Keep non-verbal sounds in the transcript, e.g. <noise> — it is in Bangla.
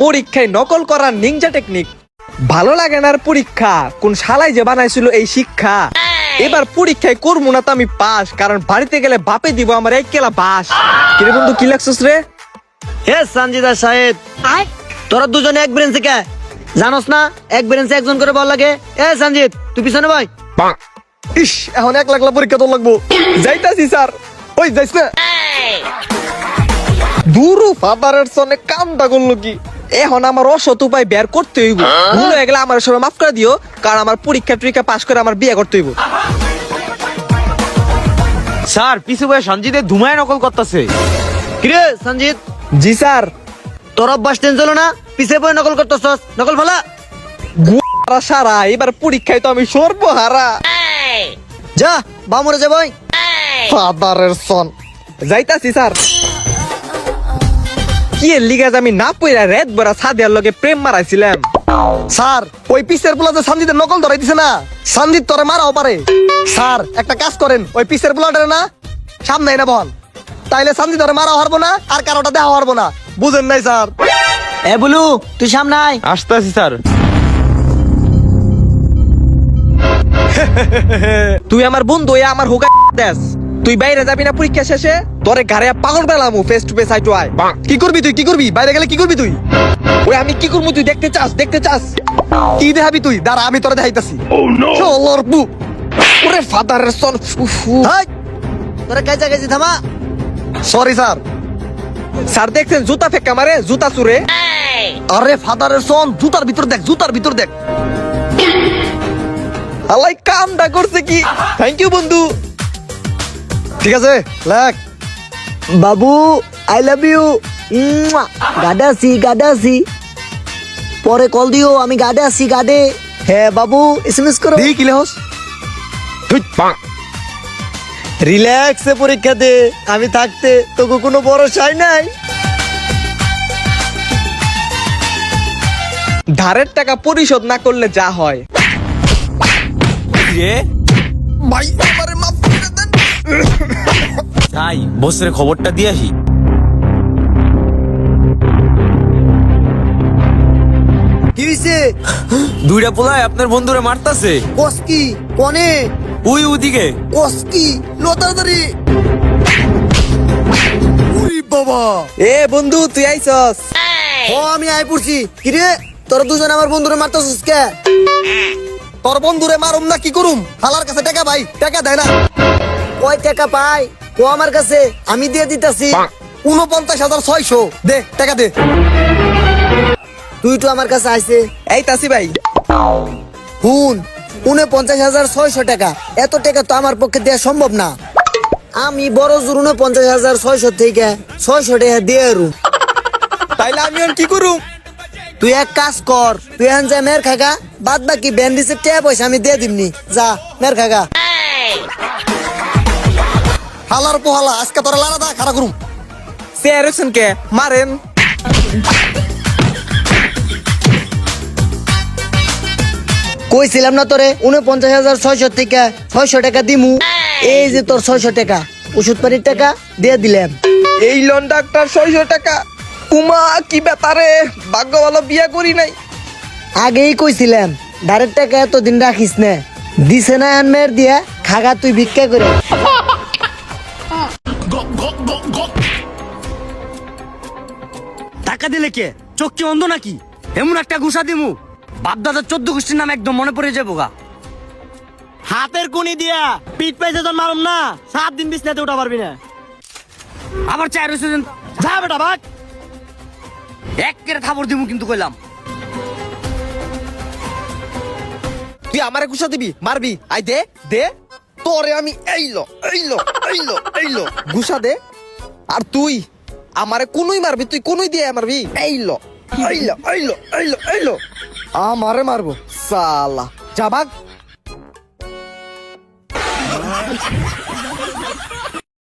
পরীক্ষায় নকল করার নিনজা টেকনিক ভালো লাগে না পরীক্ষা। কোন শালাই যে বানাইছিল এই শিক্ষা। এবার পরীক্ষায় করব না তো আমি পাস কারণ বাড়িতে গেলে বাপে দিব আমার এক কেলা বাস। কিরে বন্ধু কি লাগছিস রে? হে সঞ্জিদা সাহেব। তোরা দুজনে এক ব্রেঞ্চে কে জানোস না এক ব্রেঞ্চে একজন করে বল লাগে। এ সঞ্জিত তুই পিছনে ভাই ইস এখন এক লাখ লাখ পরীক্ষা তো লাগবো। যাইতাছি স্যার। ওই যাইস না। দুরু ফাদারের সনে কামটা করল কি? এখন আমার অসৎ উপায় বের করতে হইব। ভুল হয়ে গেলে আমার সবাই মাফ করে দিও কারণ আমার পরীক্ষা টরীক্ষা পাস করে আমার বিয়ে করতে হইব। স্যার পিছু ভাই সঞ্জিতের ধুমায় নকল করতেছে। কিরে সঞ্জিত? জি স্যার। তোর অভ্যাস টেন চলো না? পিছে বই নকল করতেছস? নকল ফেলা গুয়ারা সারা এবার পরীক্ষায় তো আমি সর্বহারা। যা বামরে যা ভাই। ফাদারের সন যাইতাছি স্যার। কি এর আমি না পইরা রেত বড়া সাদিয়ার লগে প্রেম মারাইছিলাম? স্যার ওই পিসের পোলা যে সান্দিতে নকল ধরাই দিছে না। সান্দিত তোরে মারাও পারে। স্যার একটা কাজ করেন ওই পিসের পোলাটারে না সামনে না বল তাইলে সান্দি ধরে মারা হারবো না আর কারোটা দেওয়া হারবো না। বুঝেন নাই স্যার। এ বলু তুই সামনে আয়। আসতেছি স্যার। <laughs> তুই আমার বন্ধু হইয়া আমার হুকা দেস তুই বাইরে যাবি না পরীক্ষা শেষে? তোরে ঘরে পাগল পেলাম face to face eye to eye কি করবি তুই কি করবি? বাইরে গেলে কি করবি তুই? ওই আমি কি করব তুই? দেখতে চাস দেখতে চাস। কি দেখাবি তুই? দাঁড়া আমি তোরে দেখাইতাছি। চলর বু ওরে ফাদারের সন হাই! তোরা কাজা কাজি থামা। সরি স্যার স্যার দেখছেন জুতা ফেকা মারে জুতা চুরে। আরে ফাদারের সন জুতার ভিতর দেখ জুতার ভিতর দেখ। আলাই কামটা করছে কি? থ্যাংক ইউ বন্ধু। ঠিক আছে লেখ। বাবু আই লাভ ইউ গাডাসি গাডাসি পরে কল দিও আমি গাডে আছি গাডে হ্যাঁ বাবু এসএমএস করো। দি কি লেহস রিল্যাক্সে পরীক্ষা দে আমি থাকতে তোকে কোনো ভরসাই নাই। ধারের টাকা পরিশোধ না করলে যা হয়। রে? ভাই আমারে মাফ করে দেন। তাই বসের খবরটা দিয়ে আসি। কি হইছে? দুইটা পোলায় আপনার বন্ধুরে মারতাছে। কসকি কোনে? উই ওদিকে। কসকি লতাদারি উরি বাবা। এ বন্ধু তুই আইছস? ও আমি আই পড়ছি। কিরে? তোরা দুজন আমার বন্ধুরে মারতাছিস কে? তোর বন্ধুরে মারুম না কি করুম? হালার কাছে টাকা ভাই টাকা দেয় না। কয় টাকা পাই? ও আমার কাছে আমি দিয়ে দিতাছি উনপঞ্চাশ হাজার ছয়শো। দে টাকা দে। তুই তো আমার কাছে আইছে। এই তাসি ভাই। হুন উনে পঞ্চাশ হাজার ছয়শো টাকা। এত টাকা তো আমার পক্ষে দেওয়া সম্ভব না। আমি বড় জোর উনে পঞ্চাশ হাজার ছয়শো থেকে ছয়শো টাকা দিয়ে রু তাইলে আমি আর কি করুম? তুই এক কাজ কর তুই এখন যা মেয়ের খাগা বাদ বাকি ব্যান্ডিসের টাকা পয়সা আমি দিয়ে দিমনি। যা মেয়ের খাগা। হালার পোহালা আজকে তোর লালা দা খারাপ করুম। সে কে? মারেন। কইছিলাম না তোরে উনপঞ্চাশ হাজার ছয়শো থেকে ছয়শো টাকা দিমু। এই যে তোর ছয়শো টাকা ওষুধ পানির টাকা দিয়ে দিলাম। এই লোন ডাক্তার ছয়শো টাকা। উমা কি বেতারে ভাগ্য ভালো বিয়া করি নাই। আগেই কইছিলাম ডাইরেক্ট টাকা এতদিন রাখিস না। দিছে না আন মেয়ের দিয়া খাগা তুই ভিক্ষা করে। টাকা দিলে কে? চোখ কি অন্ধ নাকি? এমন একটা ঘুষা দিমু। বাপ দাদার চোদ্দ গোষ্ঠীর নাম একদম মনে পড়ে যাব গা হাতের কুনি দিয়া পিঠ পাইছে তোর মারুম না, সাত দিন বিছনাতে উঠা পারবি না। আবার চাই রয়েছে। যা বেটা, ভাগ। এক কেরে থাবর দিমু কিন্তু কইলাম। তুই আমারে গুছা দিবি? মারবি? আই দে দে। তোরে আমি এইলো এইলো এইলো এইলো। গুছা দে। আর তুই? আমারে কোনই মারবি, তুই কোনই দিয়ে মারবি। এইলো এইলো এইলো এইলো এইলো আমারে মারবো, সালা। যা